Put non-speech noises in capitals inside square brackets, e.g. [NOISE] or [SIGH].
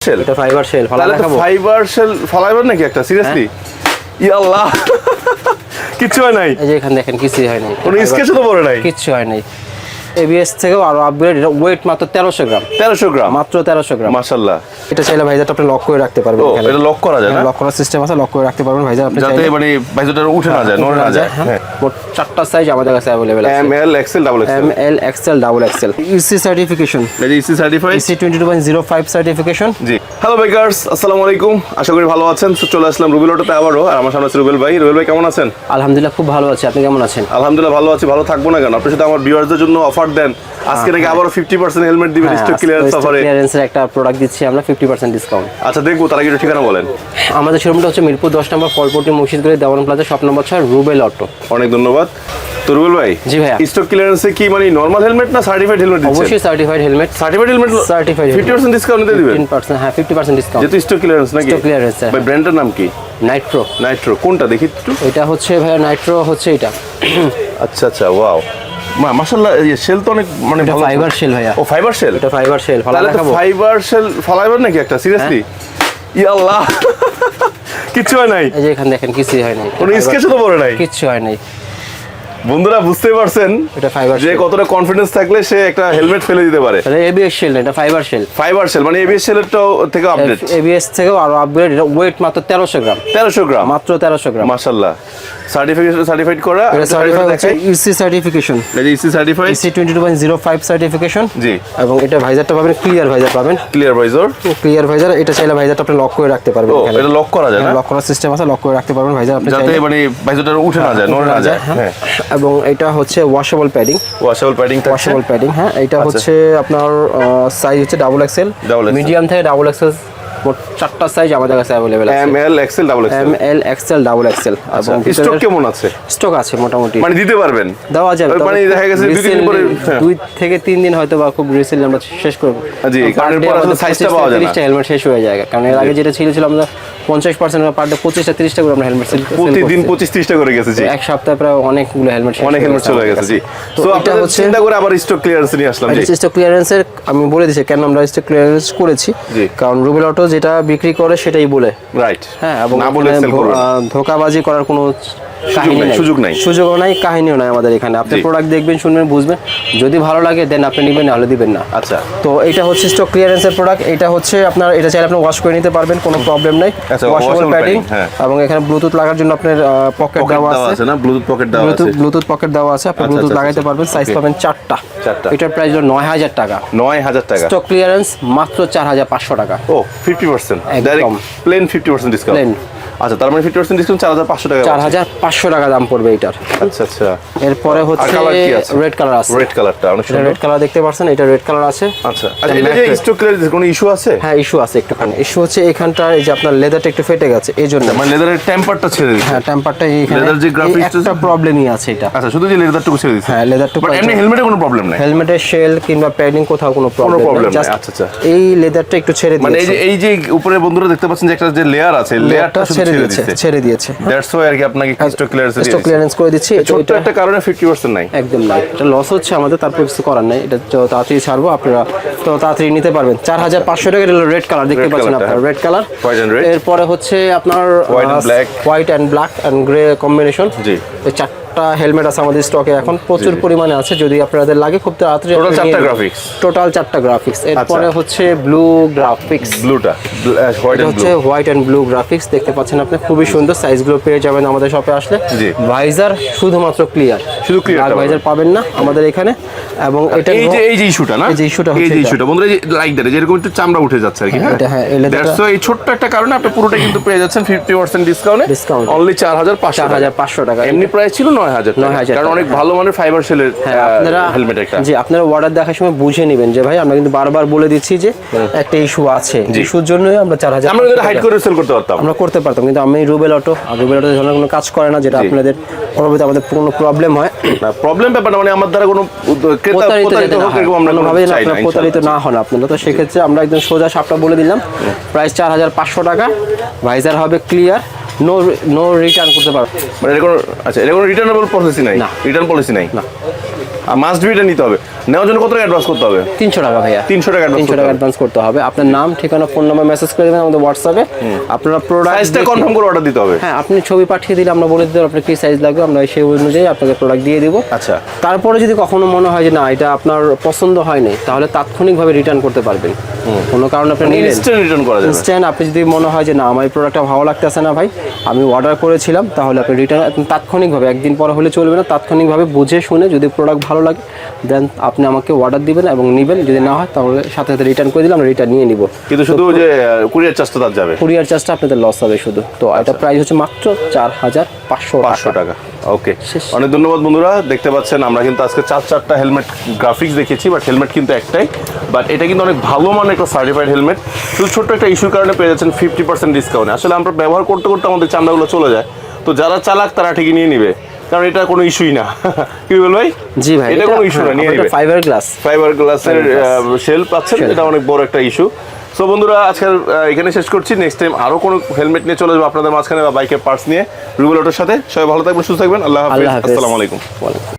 Shell এটা fibre shell ফলা দেখাবো। ফাইবার শেল ফলাইবার নাকি একটা? সিরিয়াসলি ইয়াল্লাহ! [LAUGHS] কিছু হয় নাই? এই যে এখানে দেখেন কিছুই হয় নাই। কোনো স্কেচও তো পড়ে নাই? কিচ্ছু হয় নাই। এবিএস থেকেও আরও আপগ্রেড এটা ওয়েট মাত্র তেরোশো গ্রাম। তেরোশো গ্রাম? মাত্র তেরোশো গ্রাম। মাশাল্লাহ। এটা চাইলে ভাইজারটা আপনি লক করে রাখতে পারবেন এটা লক করা যায় না? লক করার সিস্টেম আছে লক করে রাখতে পারবেন। ভাইজার আপনি যাতে মানে ভাইজোটা উঠে না যায় নড়ে না যায়। হ্যাঁ মোট চারটা সাইজ আমাদের কাছে অ্যাভেলেবেল আছে। M L XL double XL M L XL double XL EC certification যে EC certified EC twenty two point zero five certification জি। হ্যালো বাইকার্স আসসালামু আলাইকুম। আশা করি ভালো আছেন। তো চলে আসলাম রুবেল অটোতে আবারও আর আমার সামনে আছে রুবেল ভাই। রুবেল ভাই কেমন আছেন? আলহামদুলিল্লাহ খুব ভালো আছে। আপনি কেমন আছেন? আলহামদুলিল্লাহ ভালো আছি। ভালো থাকব না কেন? আপনি সাথে আমার ভিউয়ারদের জন্য অফার দেন। আজকে নাকি আবারও ফিফটি পার্সেন্ট হেলমেট দিবেন স্টক ক্লিয়ারেন্স অফারে ক্লিয়ারেন্সের একটা প্রোডাক্ট দিচ্ছি আমরা ফিফটি পার্সেন্ট ডিসকাউন্ট আচ্ছা দেখব তার আগে ঠিকানা বলেন। আমাদের শোরুমটা হচ্ছে মিরপুর দশ নম্বর ফলপট্টি মসজিদগুলি দেওয়ান প্লাজা শপ নম্বর ছয় রুবেল অটো। অনেক ধন্যবাদ। তো ভাই জি ভাইয়া। স্টক ক্লিয়ারেন্সে কি মানে নর্মাল হেলমেট না সার্টিফাইড হেলমেট দিচ্ছেন? অবশ্যই certified helmet certified helmet fifty percent discount দিতে দিবেন? তিন পার্সেন্ট হ্যাঁ ফিফটি পার্সেন্ট ডিসকাউন্ট যেহেতু স্টক ক্লিয়ারেন্স নাকি? Clearance, হ্যাঁ। ভাই ব্র্যান্ডের নাম কি? নাইট্রো নাইট্রো কোনটা দেখি একটু? এটা হচ্ছে ভাইয়া নাইট্রো হচ্ছে এটা। আচ্ছা আচ্ছা ওয়াও মা মাশাআল্লাহ এই শেল তো অনেক মানে ভালো ফাইবার শেল ভাইয়া। ও ফাইবার শেল এটা ফাইবার শেল ফালা দেখাবো। ফাইবার শেল ফালাইবার নাকি একটা? সিরিয়াসলি ইয়াল্লাহ। [LAUGHS] কিছু হয় নাই? এই যে এখানে দেখেন কিছুই হয় নাই। কোনো স্কেচও তো পড়ে নাই? কিচ্ছু হয় নাই। বন্ধুরা বুঝতেই পারছেন এটা ফাইবার যে কতটা কনফিডেন্স থাকলে সে একটা হেলমেট ফেলে দিতে পারে। এটা এবিএস শেল এটা ফাইবার শেল ফাইবার শেল মানে এবিএস শেলেরটাও থেকে আপডেট এবিএস থেকেও আরও আপগ্রেড এটা ওয়েট মাত্র তেরোশো গ্রাম। তেরোশো গ্রাম। মাত্র তেরোশো গ্রাম। মাশাল্লাহ। সার্টিফিকেশন সার্টিফাইড করা এটা certified EC certification EC certified EC twenty two point zero five certification জি। এবং এটা ভাইজারটা পাবেন ক্লিয়ার ভাইজার পাবেন। ক্লিয়ার ভাইজর ক্লিয়ার ভাইজার এটা চাইলে ভাইজারটা আপনি লক করে রাখতে পারবেন ও এটা লক করা যায় না? লক করার সিস্টেম আছে লক করে রাখতে পারবেন ভাইজার আপনি যাতে মানে ভাইজারটা উঠে না যায় নড়ে না যায়। হ্যাঁ। এবং এটা হচ্ছে washable padding washable padding washable padding হ্যাঁ এটা হচ্ছে আপনার সাইজ হচ্ছে ডাবল এক্সেল মিডিয়াম থেকে ডাবল এক্সেল মোট চারটা সাইজ আমাদের কাছে আছে। M L XL double XL M L XL double XL এবং স্টক কেমন আছে? স্টক আছে মোটামুটি। মানে দিতে পারবেন? দেওয়া যাবে মানে দেখা গেছে দুই দিন পরে- হ্যাঁ। দুই থেকে তিন দিন হয়তো বা খুব রিসেন্টলি আমরা শেষ করব। জি, কারণ size পাওয়া যায় না। হেলমেট শেষ হয়ে যায়। কারণ এর আগে যেটা ছিল ছিল আমরা পঞ্চাশ পার্সেন্ট পার ডে পঁচিশটা তিরিশটা করে আমরা হেলমেট প্রতিদিন পঁচিশ তিরিশটা করে গেছে জি। এক সপ্তাহে প্রায় অনেকগুলো হেলমেট অনেক হেলমেট চলে গেছে জি। তো আপনার এটা হচ্ছে চিন্তা করে আবার স্টক ক্লিয়ারেন্স নিয়ে আসলাম জি। স্টক ক্লিয়ারেন্সের আমি বলে দিচ্ছি কেন আমরা স্টক ক্লিয়ারেন্স করেছি। কারণ রুবেল অটো যেটা বিক্রি করে সেটাই বলে। রাইট হ্যাঁ এবং না বলে সেল ধোকাবাজি করার কোনো কাহিনী নাই, সুযোগ নাই। সুযোগও নাই কাহিনীও নাই আমাদের এখানে। আপনি প্রোডাক্ট দেখবেন শুনবেন বুঝবেন। যদি ভালো লাগে দেন আপনি নেবেন নাহলে দিবেন না। আচ্ছা। তো এটা হচ্ছে স্টক ক্লিয়ারেন্সের প্রোডাক্ট এটা হচ্ছে আপনার এটা চাইলে আপনি ওয়াশ করে নিতে পারবেন কোনো প্রবলেম নেই। আচ্ছা, ওয়াশেবল প্যাডিং হ্যাঁ। এবং এখানে ব্লুটুথ লাগার জন্য আপনার পকেট দেওয়া আছে। না? ব্লুটুথ পকেট দেওয়া আছে। ব্লুটুথ পকেট দেওয়া আছে। আপনি আচ্ছা, ব্লুটুথ আচ্ছা, লাগাইতে আচ্ছা। পারবেন সাইজ পাবেন চারটা। চারটা। এটার প্রাইস হলো নয় হাজার টাকা। নয় হাজার টাকা। স্টক ক্লিয়ারেন্স মাত্র চার হাজার পাঁচশো টাকা। ও fifty percent. Direct plain fifty percent discount. আচ্ছা তার মানে ফিফটি পার্সেন্ট ডিসকাউন্ট চার হাজার পাঁচশো টাকা চার হাজার পাঁচশো টাকা দাম পড়বে এটার আচ্ছা আচ্ছা। এরপরে হচ্ছে? রেড কালার আছে? রেড কালারটা অনেক সুন্দর। রেড কালার দেখতে পাচ্ছেন এটা রেড কালার আছে। আচ্ছা আচ্ছা এটা যে স্টক ক্লিয়ারেন্স কোনো ইস্যু আছে? হ্যাঁ ইস্যু আছে একটুখানি। ইস্যু হচ্ছে এখানটা এই যে আপনার লেদারটা একটু ফেটে গেছে এই জন্য। মানে লেদারের টেম্পারটা ছেড়ে দিচ্ছে। হ্যাঁ টেম্পারটা এইখানে Leather যে graphics একটা প্রবলেমই আছে এটা। আচ্ছা শুধু যে লেদারটুকু ছেড়ে দিচ্ছে। হ্যাঁ লেদারটুকু বাট এমনি হেলমেটে কোনো প্রবলেম নাই? হেলমেটের শেল কিংবা প্যাডিং কোথাও কোনো প্রবলেম নেই। আচ্ছা, আচ্ছা। এই লেদারটা একটু ছেড়ে মানে এই যে এই যে উপরে বন্ধুরা দেখতে পাচ্ছেন যে একটা যে লেয়ার আছে লেয়ারটা ছেড়ে দিয়েছে। ছেড়ে দিয়েছে। দ্যাটস ওয়াই আর কি আপনাকে স্টক ক্লিয়ারেন্স দিয়ে স্টক ক্লিয়ারেন্স করে দিচ্ছি। ছোট একটা কারণে ফিফটি পার্সেন্ট নাই। একদম নাই। এটা লস হচ্ছে আমাদের তারপর কিছু করার নাই। এটা যত তাড়াতাড়ি ছাড়বো আপনারা তো তাড়াতাড়ি নিতে পারবেন। চার হাজার পাঁচশো টাকা রেড কালার দেখতে পাচ্ছেন আপনারা রেড কালার. এরপরে হচ্ছে আপনার white and black white and black and grey combination জি। এই চারটা হেলমেট আছে আমাদের স্টকে এখন প্রচুর পরিমাণে আছে যদি আপনাদের লাগে খুব তাড়াতাড়ি Total চারটা গ্রাফিক্স টোটাল চারটা গ্রাফিক্স এরপরে আচ্ছা। হচ্ছে ব্লু গ্রাফিক্স ব্লুটা হোয়াইট হচ্ছে হোয়াইট অ্যান্ড ব্লু গ্রাফিক্স দেখতে পাচ্ছেন আপনি খুবই সুন্দর সাইজগুলো পেয়ে যাবেন আমাদের শপে আসলে। ভাইজার শুধুমাত্র ক্লিয়ার শুধু ক্লিয়ার ভাইজার পাবেন না আমাদের এখানে এবং এটা এই যে এই যে ইস্যুটা না? এই যে ইস্যুটা এই যে। ইস্যুটা বন্ধুরা লাইক দ্যাট যেরকম একটু চামড়া উঠে যাচ্ছে আর কি হ্যাঁ, এটা হ্যাঁ, এই দ্যাটস ছোট্ট একটা কারণে আপনি পুরোটা কিন্তু পেয়ে যাচ্ছেন ফিফটি পার্সেন্ট ডিসকাউন্টে ডিসকাউন্ট অনলি চার হাজার পাঁচশো চার হাজার পাঁচশো টাকা। এমনি প্রাইস ছিল নয়। হাজার 9,000 কারণ টাকা, অনেক হ্যাঁ। ভালো মানের ফাইবার সেলের হ্যাঁ আপনারা হেলমেট একটা। জি আপনারা অর্ডার দেখার সময় বুঝে নেবেন যে ভাই আমরা কিন্তু বারবার বলে দিচ্ছি যে একটা ইস্যু আছে। ইস্যুর আমরা চার হাজার আমরা কিন্তু হাইড করে সেল করতে পারতাম। আমরা করতে পারতাম কিন্তু আমি রুবেল অটো আর রুবেল অটো ধরনের কোনো কাজ করে না যেটা আপনাদের আমাদের কোনো প্রবলেম হয়। না প্রবলেম ব্যাপার না মানে আমার দ্বারা কোনো ক্রেতা প্রতারিত না হোক এরকম আমরা কোনো কোনোভাবেই না আপনারা প্রতারিত না হন আপনারা। তো সেক্ষেত্রে আমরা একদম সোজা সাপটা বলে দিলাম। প্রাইস চার হাজার পাঁচশো টাকা। ভাইজার হবে ক্লিয়ার নো নো রিটার্ন করতে পারবে মানে এটা কোনো আচ্ছা এটা কোনো রিটার্নেবল পলিসি নাই না। রিটার্ন পলিসি নাই না। মাস্ট বিটা নিতে হবে। নেওয়ার জন্য কত টাকা অ্যাডভান্স করতে হবে? তিনশো টাকা ভাইয়া। 300 টাকা তিনশো টাকা অ্যাডভান্স করতে হবে। আপনার নাম ঠিকানা ফোন নাম্বার মেসেজ করে দেবেন আমাদের হোয়াটসঅ্যাপে আপনারা প্রোডাক্ট সাইজটা কনফার্ম করে অর্ডার দিতে হবে। হ্যাঁ আপনি ছবি পাঠিয়ে দিলে আমরা বলে দিতে আপনার কি সাইজ লাগবে আমরা সেই অনুযায়ী আপনাকে প্রোডাক্ট দিয়ে দিব। আচ্ছা। তারপরে যদি কখনো মনে হয় যে না এটা আপনার পছন্দ হয়নি তাহলে তাৎক্ষণিকভাবে রিটার্ন করতে পারবেন। কোনো কারণে আপনি নিলেন। রিটার্ন করা যাবে। ইনস্ট্যান্ট আপনি যদি মনে হয় যে না আমার এই প্রোডাক্টটা ভালো লাগতেছে না ভাই আমি অর্ডার করেছিলাম তাহলে আপনি রিটার্ন তাৎক্ষণিকভাবে একদিন পরে হলে চলবে না তাৎক্ষণিকভাবে বুঝে শুনে যদি প্রোডাক্ট ভালো লাগে দেন আপনি আমাকে অর্ডার দিবেন এবং নেবেন। যদি না হয় তাহলে সাথে সাথে রিটার্ন করে দিলে আমরা রিটার্ন নিয়ে নিব। কিন্তু শুধু যে কুরিয়ার চার্জটা তার যাবে। কুরিয়ার চার্জটা আপনাদের লস হবে শুধু। তো এটা প্রাইস হচ্ছে মাত্র চার হাজার পাঁচশো পাঁচশো টাকা। ওকে অনেক ধন্যবাদ বন্ধুরা। দেখতে পাচ্ছেন আমরা কিন্তু আজকে চার চারটা হেলমেট গ্রাফিক্স দেখেছি বাট হেলমেট কিন্তু একটাই। বাট এটা কিন্তু অনেক ভালো মানের একটা সার্টিফাইড হেলমেট শুধু ছোট্ট একটা ইস্যুর কারণে পেয়ে যাচ্ছেন ফিফটি পার্সেন্ট ডিসকাউন্ট আসলে আমরা ব্যবহার করতে করতে আমাদের চান্দাগুলো চলে যায়। তো যারা চালাক তারা ঠিকই নিয়ে নিবে। কারণ এটা কোনো ইস্যুই না। কি বল ভাই? জি ভাই এটা কোনো ইস্যু না নিয়ে নিবে। ফাইবার গ্লাস ফাইবার গ্লাসের। শেল পাচ্ছেন এটা অনেক বড় একটা ইস্যু সো বন্ধুরা আজকাল এখানে শেষ করছি। নেক্সট টাইম আরও কোনো হেলমেট নিয়ে চলে যাব আপনাদের মাঝখানে বা বাইকের পার্টস নিয়ে। রুবেল অটোর সাথে। সবাই ভালো থাকবেন সুস্থ থাকবেন। আল্লাহ হাফিজ। আসসালামু আলাইকুম।